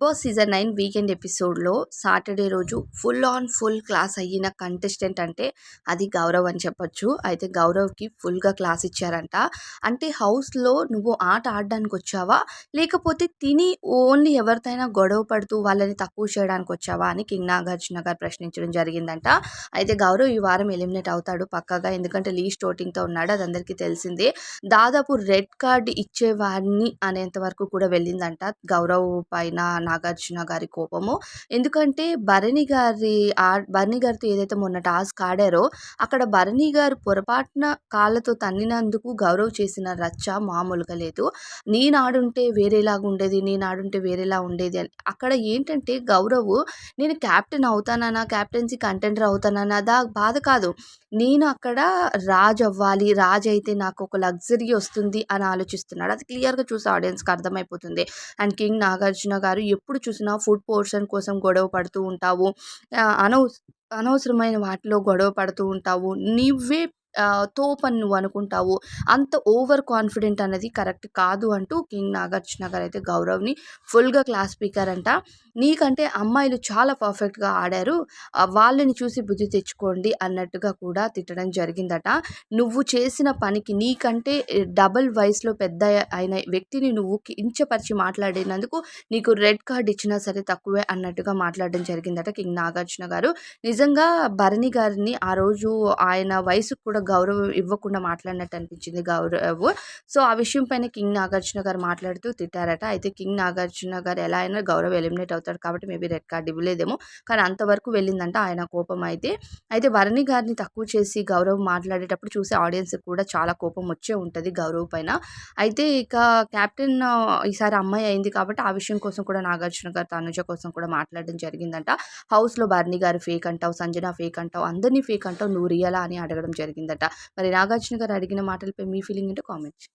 Boss season nine weekend ఎపిసోడ్లో Saturday రోజు full on full class అయిన కంటెస్టెంట్ అంటే అది గౌరవ్ అని చెప్పొచ్చు. అయితే గౌరవ్కి ఫుల్గా క్లాస్ ఇచ్చారంట. అంటే హౌస్లో నువ్వు ఆట ఆడడానికి వచ్చావా? లేకపోతే తిని ఓన్లీ ఎవరితోనైనా గొడవ పడుతూ వాళ్ళని తక్కువ చేయడానికి వచ్చావా అని కింగ్ నాగార్జున గారు ప్రశ్నించడం జరిగిందంట. అయితే గౌరవ్ ఈ వారం ఎలిమినేట్ అవుతాడు పక్కగా. ఎందుకంటే లీస్ట్ ఓటింగ్తో ఉన్నాడు. అది అందరికీ తెలిసిందే. దాదాపు రెడ్ కార్డ్ ఇచ్చేవాడిని అనేంత వరకు కూడా వెళ్ళిందంట. గౌరవ్ పైన నాగార్జున గారి కోపము. ఎందుకంటే భరణి గారి ఆ భరణి గారితో ఏదైతే మొన్న టాస్క్ ఆడారో అక్కడ భరణి గారు పొరపాటున కాళ్ళతో తన్నినందుకు గౌరవ్ చేసిన రచ్చ మామూలుగా లేదు. నేను ఆడుంటే వేరేలాగా ఉండేది నేను ఆడుంటే వేరేలా ఉండేది అని. అక్కడ ఏంటంటే గౌరవ్ నేను క్యాప్టెన్ అవుతానన్నా క్యాప్టెన్సీ కంటెంటర్ అవుతానన్నా దా బాధ కాదు. నేను అక్కడ రాజ్ అవ్వాలి రాజ్ అయితే నాకు ఒక లగ్జరీ వస్తుంది అని ఆలోచిస్తున్నాడు. అది క్లియర్గా చూసి ఆడియన్స్కి అర్థమైపోతుంది. అండ్ కింగ్ నాగార్జున గారు ఎప్పుడు చూసినా ఫుడ్ పోర్షన్ కోసం గొడవ పడుతూ ఉంటావు. అనవస అనవసరమైన వాటిలో గొడవ పడుతూ ఉంటావు. నువ్వే తోపని నువ్వు అనుకుంటావు. అంత ఓవర్ కాన్ఫిడెంట్ అనేది కరెక్ట్ కాదు అంటూ కింగ్ నాగార్జున గారు అయితే గౌరవ్ని ఫుల్గా క్లాస్ స్పీకర్ అంట నీకంటే అమ్మాయిలు చాలా పర్ఫెక్ట్గా ఆడారు. వాళ్ళని చూసి బుద్ధి తెచ్చుకోండి అన్నట్టుగా కూడా తిట్టడం జరిగిందట. నువ్వు చేసిన పనికి నీకంటే డబల్ వయసులో పెద్ద అయిన వ్యక్తిని నువ్వు కించపరిచి మాట్లాడినందుకు నీకు రెడ్ కార్డ్ ఇచ్చినా సరే తక్కువే అన్నట్టుగా మాట్లాడడం జరిగిందట కింగ్ నాగార్జున గారు. నిజంగా భరణి గారిని ఆ రోజు ఆయన వయసుకు కూడా గౌరవం ఇవ్వకుండా మాట్లాడినట్టు అనిపించింది గౌరవ్. సో ఆ విషయం పైన కింగ్ నాగార్జున గారు మాట్లాడుతూ తిట్టారట. అయితే కింగ్ నాగార్జున గారు ఎలా అయినా గౌరవ్ ఎలిమినేట్ అవుతాడు కాబట్టి మేబీ రెడ్ కార్డ్ ఇవ్వలేదేమో. కానీ అంతవరకు వెళ్ళిందంట ఆయన కోపం అయితే. అయితే భరణి గారిని తక్కువ చేసి గౌరవ్ మాట్లాడేటప్పుడు చూసే ఆడియన్స్ కూడా చాలా కోపం వచ్చే ఉంటుంది గౌరవ్ పైన. అయితే ఇక క్యాప్టెన్ ఈసారి అమ్మాయి అయింది కాబట్టి ఆ విషయం కోసం కూడా నాగార్జున గారు తనుజ కోసం కూడా మాట్లాడడం జరిగిందంట. హౌస్లో భరణి గారు ఫేక్ అంటావు సంజన ఫేక్ అంటావు అందరినీ ఫేక్ అంటావు నువ్వు రియలా అని అడగడం జరిగిందంట. మరి నాగార్జున గారు అడిగిన మాటలపై మీ ఫీలింగ్ ఏంటో కామెంట్